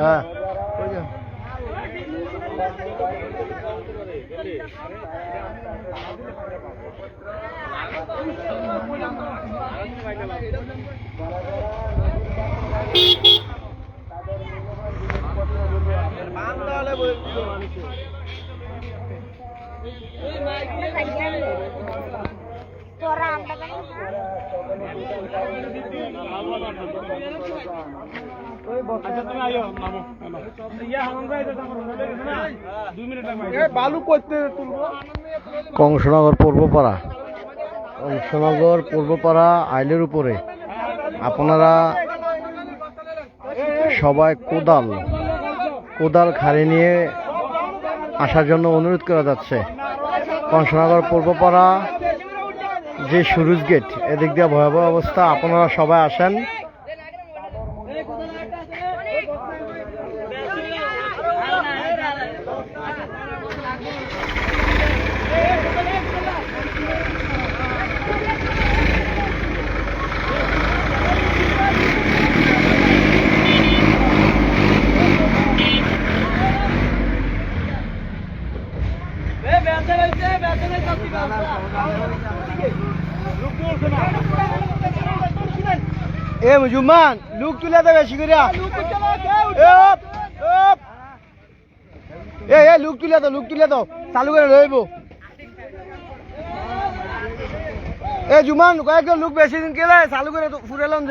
হ্যাঁ বালু তুলবো কংসনগর পূর্বপাড়া। কংসনগর পূর্বপাড়া আইলের উপরে। আপনারা সবাই কোদাল কোদাল খাড়ি নিয়ে আসার জন্য অনুরোধ করা যাচ্ছে। কংসনগর পূর্বপাড়া যে সুরুজ গেট এদিক দিয়ে ভয়াবহ অবস্থা। আপনারা সবাই আসেন। এ মুজুমান লুক তুলে দে বেশি করে এ এ লুক তুলে দাও, লুক তুলে দাও। চালু করে রইব এ জুমান, কয়েকজন লুক বেশি দিন কেলে চালু করে ফুরে লন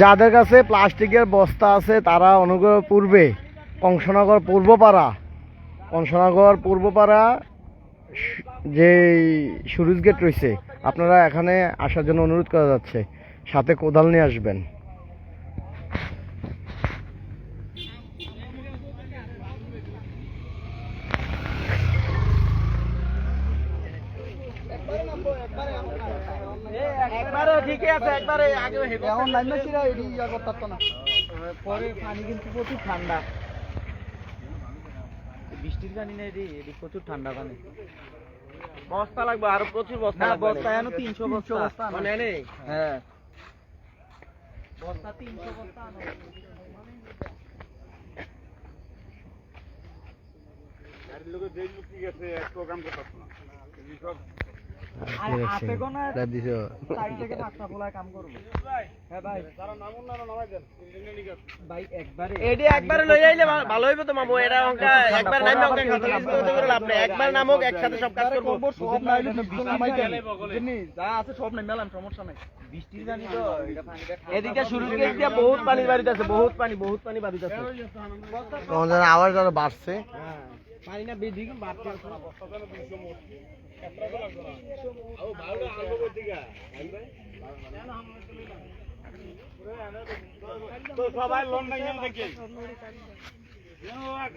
যাদের কাছে প্লাস্টিকের বস্তা আছে, তারা অনুগ্রহ পূর্বে কংসনগর পূর্বপাড়া কংসনগর পূর্বপাড়া যে সুরুজ গেট রয়েছে, আপনারা এখানে আসার জন্য অনুরোধ করা যাচ্ছে। সাথে কোদাল নিয়ে আসবেন। একবারে ঠিকই আছে একবারে আগে এখন লাইন না নাইমেছিরা এডি ইয়া করতে না। পরে পানি কিন্তু প্রচুর ঠান্ডা। বৃষ্টির পানি নেই রে এডি প্রচুর ঠান্ডা পানি। বস্তা লাগবে আর প্রচুর বস্তা না বস্তা এনো 300 বস্তা। মানে নে হ্যাঁ। বস্তা 300 বস্তা এটা অঙ্কা একবার নামে অঙ্কা কথা কিছু করতে নাই একসাথে সব বহুত পানি বাড়িতে আছে বহুত পানি বহুত পানি বাড়িতে আছে। আওয়াজ আরও বাড়ছে। পানি না বাড়তে আছে সবাই লোন নাই দেখি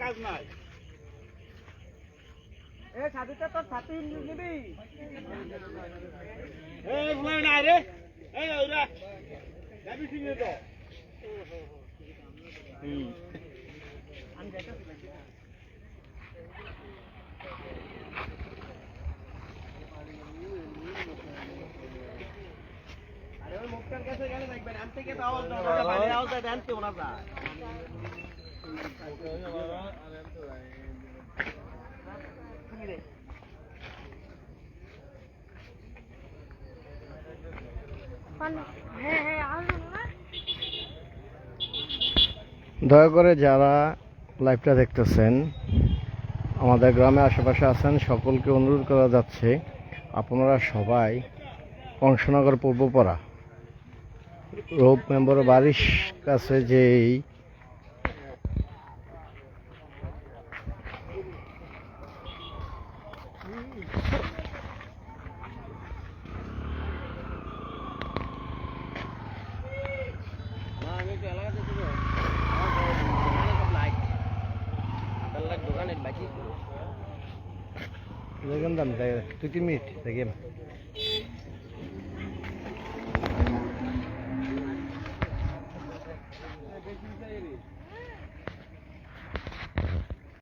কাজ নাই এ সাথীটা তোর সাথী নিবি এই ভুলাই নাই রে এই ওরা যাবি ঠিক তো আরে কাছে গেলে দেখবেন তো আওয়াজ দাও আওয়াজ যায় হ্যাঁ হ্যাঁ দয়া করে যারা লাইভটা দেখতেছেন আমাদের গ্রামে আশেপাশে আছেন সকলকে অনুরোধ করা যাচ্ছে আপনারা সবাই কংসনগর পূর্বপাড়া রোপ মেম্বার বাড়ির কাছে যেই দোকানের বাকি। দুই তিন মিনিট দেখেন